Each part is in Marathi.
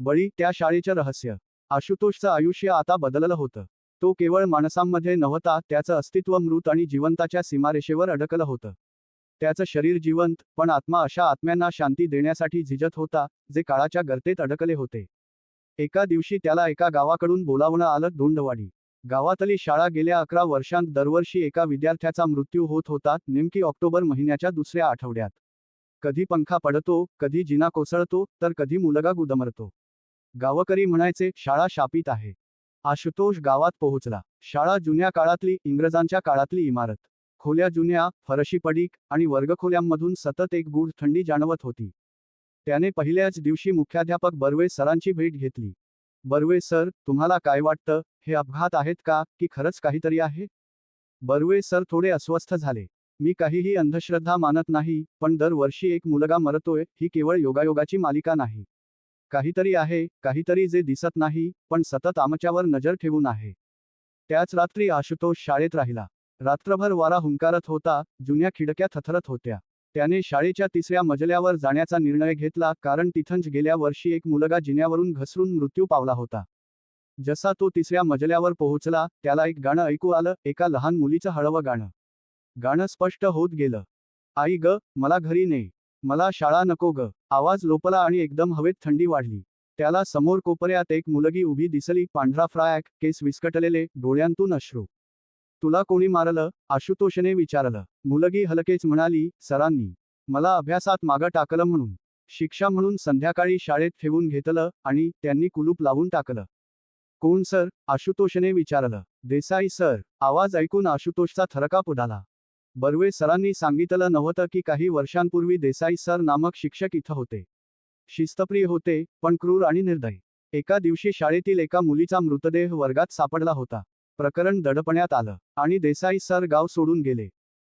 बळी त्या शाळेचं रहस्य. आशुतोषचं आयुष्य आता बदललं होतं. तो केवळ माणसांमध्ये नव्हता त्याचं अस्तित्व मृत आणि जिवंताच्या सीमारेषेवर अडकलं होतं. त्याचं शरीर जिवंत पण आत्मा अशा आत्म्यांना शांती देण्यासाठी झिजत होता जे काळाच्या गर्तेत अडकले होते. एका दिवशी त्याला एका गावाकडून बोलावणं आलं दोंडवाडी गावातली शाळा गेल्या अकरा वर्षांत दरवर्षी एका विद्यार्थ्याचा मृत्यू होत होता नेमकी ऑक्टोबर महिन्याच्या दुसऱ्या आठवड्यात. कधी पंखा पडतो कधी जिना कोसळतो तर कधी मुलगा गुदमरतो. गावकरी म्हणायचे शाळा शापित आहे. आशुतोष गावात पोहोचला. शाळा जुन्या काळातली इंग्रजांच्या काळातली इमारत. खोल्या जुन्या फरशी पडीक आणि वर्गखोल्यांमधून सतत एक गूढ थंडी जाणवत होती. त्याने पहिल्याच दिवशी मुख्याध्यापक बर्वे सरांची भेट घेतली. बर्वे सर तुम्हाला काय वाटतं? हे अपघात आहेत का? की खरंच काहीतरी आहे? बर्वे सर थोडे अस्वस्थ झाले. मी काहीही अंधश्रद्धा मानत नाही पण दरवर्षी एक मुलगा मरतोय ही केवळ योगायोगाची मालिका नाही. काहीतरी आहे काहीतरी जे दिसत नाही पण सतत आमच्यावर नजर ठेवून आहे. त्याच रात्री आशुतोष शाळेत राहिला. रात्रभर वारा हुंकारत होता जुन्या खिडक्या थथरत होत्या. त्याने शाळेच्या तिसऱ्या मजल्यावर जाण्याचा निर्णय घेतला कारण तिथंच गेल्या वर्षी एक मुलगा जिन्यावरून घसरून मृत्यू पावला होता. जसा तो तिसऱ्या मजल्यावर पोहोचला त्याला एक गाणं ऐकू आलं एका लहान मुलीचं हळवं गाणं. गाणं स्पष्ट होत गेलं. आई ग मला घरी ने. मला शाळा नको ग. आवाज लोपला आणि एकदम हवेत थंडी वाढली. त्याला समोर कोपऱ्यात एक मुलगी उभी दिसली. पांढरा फ्रायक केस विस्कटलेले डोळ्यांतून अश्रू. तुला कोणी मारलं? आशुतोषने विचारलं. मुलगी हलकेच म्हणाली सरांनी. मला अभ्यासात मागं टाकलं म्हणून. शिक्षा म्हणून संध्याकाळी शाळेत ठेवून घेतलं आणि त्यांनी कुलूप लावून टाकलं. कोण सर? आशुतोषने विचारलं. देसाई सर. आवाज ऐकून आशुतोषचा थरकाप उडाला. बर्वे सरांनी सांगितलं नव्हतं की काही वर्षांपूर्वी देसाई सर नामक शिक्षक इथं होते. शिस्तप्रिय होते पण क्रूर आणि निर्दयी. एका दिवशी शाळेतील एका मुलीचा मृतदेह वर्गात सापडला होता. प्रकरण दडपण्यात आलं आणि देसाई सर गाव सोडून गेले.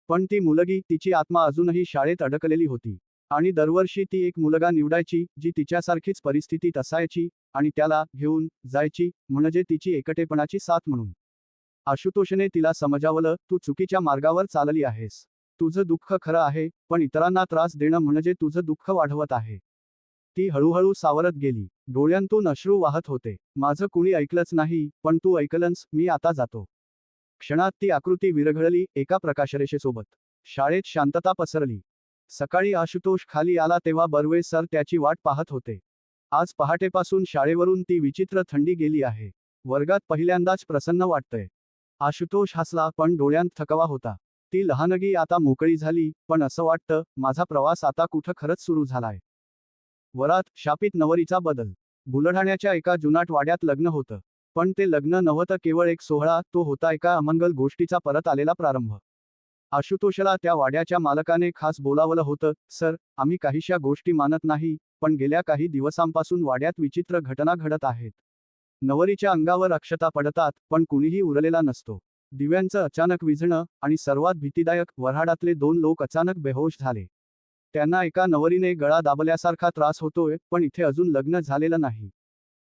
पण ती मुलगी तिची आत्मा अजूनही शाळेत अडकलेली होती. आणि दरवर्षी ती एक मुलगा निवडायची जी तिच्यासारखीच परिस्थितीत असायची आणि त्याला घेऊन जायची म्हणजे तिची एकटेपणाची साथ म्हणून. आशुतोषने तिला समजावलं तू चुकीच्या मार्गावर चालली आहेस. तुझं दुःख खरं आहे पण इतरांना त्रास देणं म्हणजे तुझं दुःख वाढवत आहे. ती हळूहळू सावरत गेली. डोळ्यांतून अश्रू वाहत होते. माझं कुणी ऐकलंच नाही पण तू ऐकलंस मी आता जातो. क्षणात ती आकृती विरघळली एका प्रकाशरेषेसोबत. शाळेत शांतता पसरली. सकाळी आशुतोष खाली आला तेव्हा बर्वे सर त्याची वाट पाहत होते. आज पहाटेपासून शाळेवरून ती विचित्र थंडी गेली आहे. वर्गात पहिल्यांदाच प्रसन्न वाटतंय. आशुतोष हसला पण डोळ्यांत थकवा होता. ती लहानगी आता मोकळी झाली पण असं वाटतं माझा प्रवास आता कुठं खरंच सुरू झालाय. वरात शापित नवरीचा बदल. बुलढाण्याच्या एका जुनाट वाड्यात लग्न होतं. पण ते लग्न नव्हतं केवळ एक सोहळा तो होता एका अमंगल गोष्टीचा परत आलेला प्रारंभ. आशुतोषला त्या वाड्याच्या मालकाने खास बोलावलं होतं सर आम्ही काहीशा गोष्टी मानत नाही पण गेल्या काही दिवसांपासून वाड्यात विचित्र घटना घडत आहेत. नवरीच्या अंगावर अक्षता पडतात पण कुणीही उरलेला नसतो. दिव्यांचं अचानक विझणं आणि सर्वात भीतीदायक वऱ्हाडातले दोन लोक अचानक बेहोश झाले. त्यांना एका नवरीने गळा दाबल्यासारखा त्रास होतोय पण इथे अजून लग्न झालेलं नाही.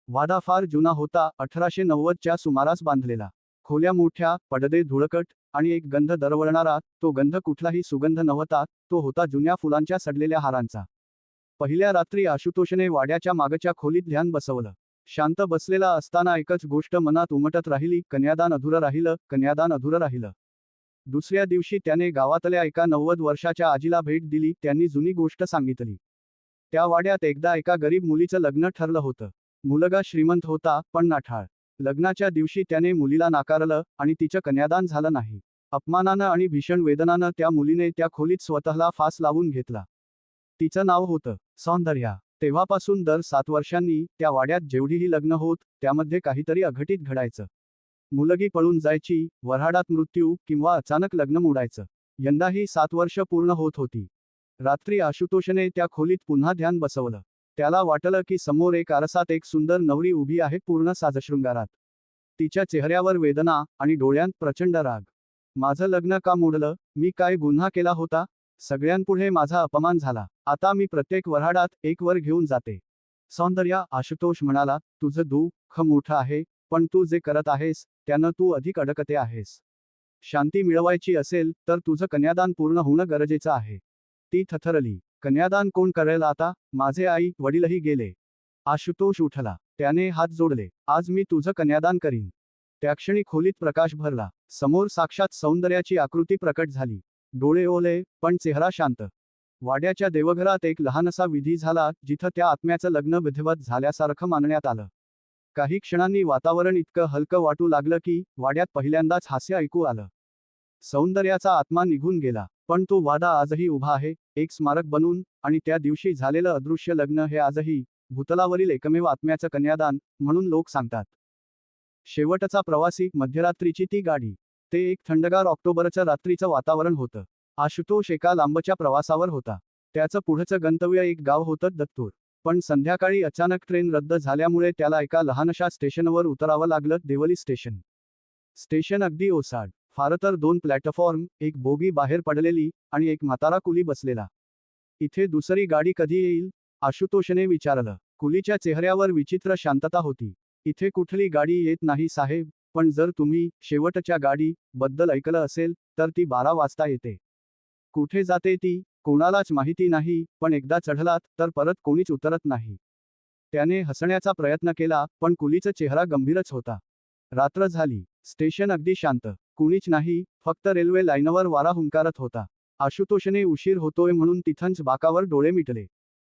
वाडा फार जुना होता अठराशे नव्वदच्या सुमारास बांधलेला. खोल्या मोठ्या पडदे धुळकट आणि एक गंध दरवळणारा तो गंध कुठलाही सुगंध नव्हता तो होता जुन्या फुलांच्या सडलेल्या हारांचा. पहिल्या रात्री आशुतोषने वाड्याच्या मागच्या खोलीत ध्यान बसवलं. शांत बसलेला असताना एकच गोष्ट मनात उमटत राहिली कन्यादान अधुरं राहिलं कन्यादान अधुरं राहिलं. दुसऱ्या दिवशी त्याने गावातल्या एका नव्वद वर्षाच्या आजीला भेट दिली त्यांनी जुनी गोष्ट सांगितली. त्या वाड्यात एकदा एका गरीब मुलीचं लग्न ठरलं होतं. मुलगा श्रीमंत होता पण नाठाळ. लग्नाच्या दिवशी त्याने मुलीला नाकारलं आणि तिचं कन्यादान झालं नाही. अपमानानं आणि भीषण वेदनानं त्या मुलीने त्या खोलीत स्वतःला फास लावून घेतला. तिचं नाव होतं सौंदर्या. तेव्हापासून दर सात वर्षांनी त्या वाड्यात जेवढीही लग्न होत त्यामध्ये काहीतरी अघटित घडायचं. मुलगी पळून जायची वऱ्हाडात मृत्यू किंवा अचानक लग्न मोडायचं. यंदाही सात वर्ष पूर्ण होत होती. रात्री आशुतोषने त्या खोलीत पुन्हा ध्यान बसवलं. त्याला वाटलं की समोर एक आरसात एक सुंदर नवरी उभी आहे पूर्ण साजशृंगारात. तिच्या चेहऱ्यावर वेदना आणि डोळ्यांत प्रचंड राग. माझं लग्न का मोडलं? मी काय गुन्हा केला होता? सगळ्यांपुढे माझा अपमान झाला. आता मी प्रत्येक वऱ्हाडात एक वर घेऊन जाते. सौंदर्या आशुतोष म्हणाला तुझं दुःख मोठं आहे पण तू जे करत आहेस त्यानं तू अधिक अडकते आहेस. शांती मिळवायची असेल तर तुझं कन्यादान पूर्ण होणं गरजेचं आहे. ती थथरली कन्यादान कोण करेल आता? माझे आई वडीलही गेले. आशुतोष उठला त्याने हात जोडले आज मी तुझं कन्यादान करीन. त्या क्षणी खोलीत प्रकाश भरला. समोर साक्षात सौंदर्याची आकृती प्रकट झाली. डोळे ओले पण चेहरा शांत. वाड्याच्या देवघरात एक लहानसा विधी झाला जिथं त्या आत्म्याचं लग्न विधिवत झाल्यासारखं मानण्यात आलं. काही क्षणांनी वातावरण इतकं हलकं वाटू लागलं की वाड्यात पहिल्यांदाच हास्य ऐकू आलं. सौंदर्याचा आत्मा निघून गेला पण तो वादा आजही उभा आहे एक स्मारक बनून आणि त्या दिवशी झालेलं अदृश्य लग्न हे आजही भूतलावरील एकमेव आत्म्याचं कन्यादान म्हणून लोक सांगतात. शेवटचा प्रवासी मध्यरात्रीची ती गाडी. ते एक थंडगार ऑक्टोबरच्या रात्रीचं वातावरण होतं. आशुतोष एका लांबच्या प्रवासावर होता. त्याचं पुढचं गंतव्य एक गाव होतं दत्तूर. पण संध्याकाळी अचानक ट्रेन रद्द झाल्यामुळे त्याला एका लहानशा स्टेशनवर उतरावं लागलं देवली स्टेशन. स्टेशन अगदी ओसाड. फार तर दोन प्लॅटफॉर्म एक बोगी बाहेर पडलेली आणि एक म्हातारा कुली बसलेला. इथे दुसरी गाडी कधी येईल? आशुतोषने विचारलं. कुलीच्या चेहऱ्यावर विचित्र शांतता होती. इथे कुठली गाडी येत नाही साहेब? पण जर तुम्ही शेवटच्या गाडी बद्दल ऐकलं असेल तर ती बारा वाजता येते. कुठे जाते ती कोणालाच माहिती नाही पण एकदा चढलात तर परत कोणीच उतरत नाही. त्याने हसण्याचा प्रयत्न केला पण कुलीचा चेहरा गंभीरच होता. रात्र झाली. स्टेशन अगदी शांत. कुणीच नाही फक्त रेल्वे लाईनवर वारा हुंकारत होता. आशुतोषने उशीर होतोय म्हणून तिथंच बाकावर डोळे मिटले.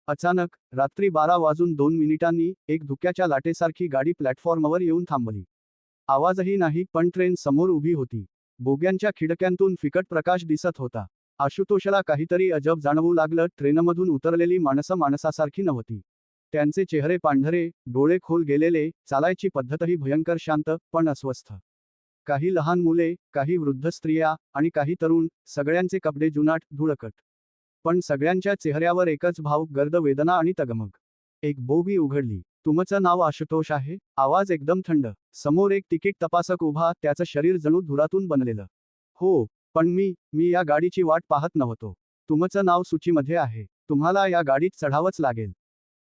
अचानक रात्री बारा वाजून दोन मिनिटांनी एक धुक्याच्या लाटेसारखी गाडी प्लॅटफॉर्मवर येऊन थांबली. आवाजही नाही पण ट्रेन समोर उभी होती. बोग्यांच्या खिडक्यांतून फिकट प्रकाश दिसत होता. आशुतोषला काहीतरी अजब जाणवू लागलं ट्रेनमधून उतरलेली माणसं माणसासारखी नव्हती. त्यांचे चेहरे पांढरे डोळे खोल गेलेले चालायची पद्धतही भयंकर शांत पण अस्वस्थ. काही लहान मुले काही वृद्ध स्त्रिया आणि काही तरुण सगळ्यांचे कपडे जुनाट धुळकट. पण सगळ्यांच्या चेहऱ्यावर एकच भाव गर्द वेदना आणि तगमग. एक बोगी उघडली. तुमचं नाव आशुतोष आहे. आवाज एकदम थंड. समोर एक तिकीट तपासक उभा त्याचं शरीर जणू धुरातून बनलेलं. हो पण मी मी या गाडीची वाट पाहत नव्हतो. तुमचं नाव सूचीमध्ये आहे. तुम्हाला या गाडीत चढावंच लागेल.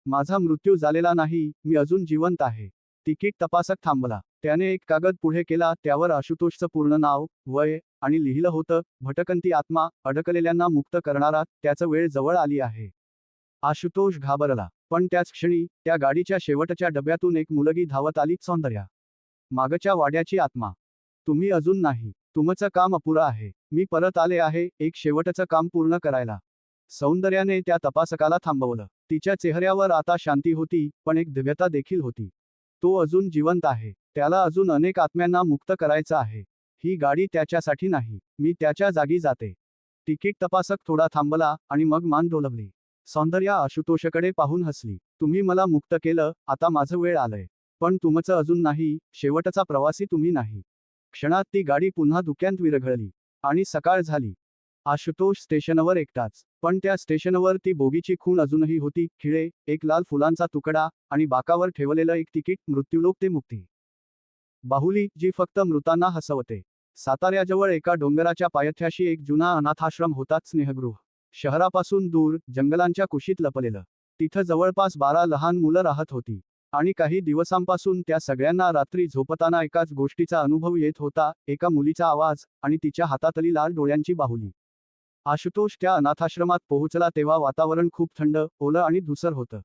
माझा मृत्यू झालेला नाही मी अजून जिवंत आहे. तिकीट तपासक थांबला. त्याने एक कागद पुढे केला त्यावर आशुतोषचं पूर्ण नाव वय आणि लिहिलं होतं भटकंती आत्मा अडकलेल्यांना मुक्त करणारा त्याचं वेळ जवळ आली आहे. आशुतोष घाबरला. पण त्याच क्षणी त्या गाडीच्या शेवटच्या डब्यातून एक मुलगी धावत आली सौंदर्या. मागच्या वाड्याची आत्मा. तुम्ही अजून नाही. तुमचं काम अपुरं आहे. मी परत आले आहे एक शेवटचं काम पूर्ण करायला. सौंदर्याने त्या तपासकाला थांबवलं. तिच्या चेहऱ्यावर आता शांती होती पण एक दिव्यता देखील होती. तो अजून जिवंत आहे. त्याला अजून अनेक आत्म्यांना मुक्त करायचं आहे. ही गाडी त्याच्यासाठी नाही. मी त्याच्या जागी जाते. तिकीट तपासक थोडा थांबला आणि मग मान डोलवली. सौंदर्या आशुतोषकडे पाहून हसली. तुम्ही मला मुक्त केलं आता माझं वेळ आलंय. पण तुमचं अजून नाही शेवटचा प्रवासी तुम्ही नाही. क्षणात ती गाडी पुन्हा धुक्यांत विरघळली आणि सकाळ झाली. आशुतोष स्टेशनवर एकटाच पण त्या स्टेशनवर ती बोगीची खूण अजूनही होती. खिळे एक लाल फुलांचा तुकडा आणि बाकावर ठेवलेलं एक तिकीट मृत्यूलोक ते मुक्ती. बाहुली जी फक्त मृतांना हसवते. साताऱ्याजवळ एका डोंगराच्या पायथ्याशी एक जुना अनाथाश्रम होता स्नेहगृह. शहरापासून दूर जंगलांच्या कुशीत लपलेलं. तिथं जवळपास बारा लहान मुलं राहत होती. आणि काही दिवसांपासून त्या सगळ्यांना रात्री झोपताना एकाच गोष्टीचा अनुभव येत होता एका मुलीचा आवाज आणि तिच्या हातातली लाल डोळ्यांची बाहुली. आशुतोष त्या अनाथाश्रमात पोहोचला तेव्हा वातावरण खूप थंड ओलं आणि धुसर होतं.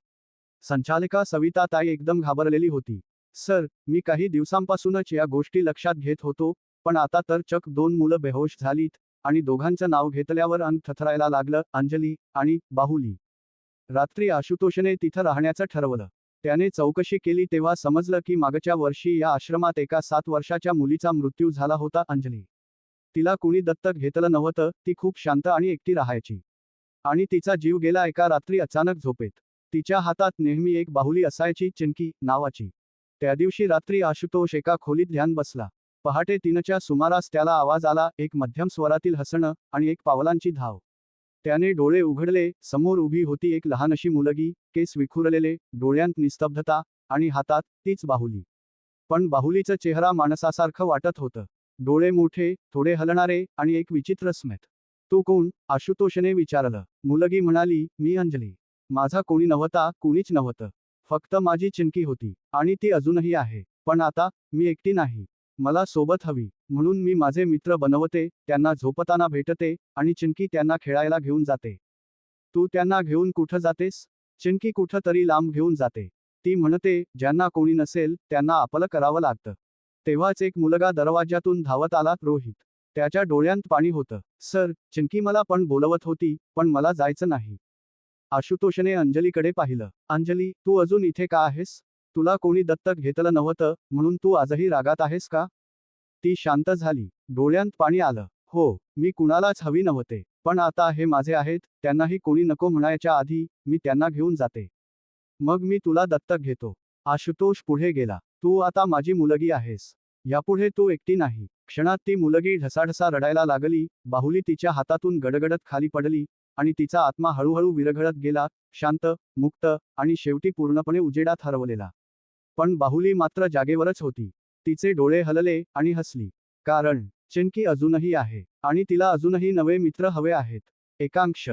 संचालिका सविता ताई एकदम घाबरलेली होती. सर मी काही दिवसांपासूनच या गोष्टी लक्षात घेत होतो पण आता तर चक दोन मुलं बेहोश झालीत आणि दोघांचं नाव घेतल्यावर अंग थथरायला लागलं अंजली आणि बाहुली. रात्री आशुतोषने तिथं राहण्याचं ठरवलं. त्याने चौकशी केली तेव्हा समजलं की मागच्या वर्षी या आश्रमात एका सात वर्षाच्या मुलीचा मृत्यू झाला होता अंजली. तिला कुणी दत्तक घेतलं नव्हतं ती खूप शांत आणि एकटी राहायची. आणि तिचा जीव गेला एका रात्री अचानक झोपेत. तिच्या हातात नेहमी एक बाहुली असायची चिंकी नावाची. त्या दिवशी रात्री आशुतोष एका खोलीत ध्यान बसला. पहाटे तीनच्या सुमारास त्याला आवाज आला एक मध्यम स्वरातील हसणं आणि एक पावलांची धाव. त्याने डोळे उघडले समोर उभी होती एक लहानशी मुलगी केस विखुरलेले डोळ्यांत निस्तब्धता आणि हातात तीच बाहुली. पण बाहुलीचं चेहरा माणसासारखं वाटत होतं. डोळे मोठे थोडे हलणारे आणि एक विचित्र स्मित. तू कोण? आशुतोषने विचारलं. मुलगी म्हणाली मी अंजली. माझा कोणी नव्हता कुणीच नव्हतं. फक्त माझी चिंकी होती आणि ती अजूनही आहे. पण आता मी एकटी नाही. मला सोबत हवी. म्हणून मी माझे मित्र बनवते त्यांना झोपताना भेटते आणि चिंकी त्यांना खेळायला घेऊन जाते. तू त्यांना घेऊन कुठं जातेस? चिंकी कुठं तरी लांब घेऊन जाते. ती म्हणते ज्यांना कोणी नसेल त्यांना आपलं करावं लागतं. तेव्हाच एक मुलगा दरवाज्यातून धावत आला रोहित. त्याच्या डोळ्यांत पाणी होतं. सर चिंकी मला पण बोलवत होती पण मला जायचं नाही. आशुतोषने अंजलीकडे पाहिलं. अंजली तू अजून इथे का आहेस? तुला कोणी दत्तक घेतलं नव्हतं म्हणून तू आजही रागात आहेस का? ती शांत झाली. डोळ्यांत पाणी आलं. हो मी कुणालाच हवी नव्हते. पण आता हे माझे आहेत त्यांनाही कोणी नको म्हणायच्या आधी मी त्यांना घेऊन जाते. मग मी तुला दत्तक घेतो. आशुतोष पुढे गेला. तू आता माझी मुलगी आहेस. यापुढे तू एकटी नाही. क्षणात ती मुलगी ढसाढसा रडायला लागली. बाहुली तिच्या हातातून गडगडत खाली पडली आणि तिचा आत्मा हळूहळू विरघळत गेला. शांत मुक्त आणि शेवटी पूर्णपणे उजेडात हरवलेला. पण बाहुली मात्र जागेवरच होती. तिचे डोळे हलले आणि हसली. कारण चिंकी अजूनही आहे आणि तिला अजूनही नवे मित्र हवे आहेत. एकांक्ष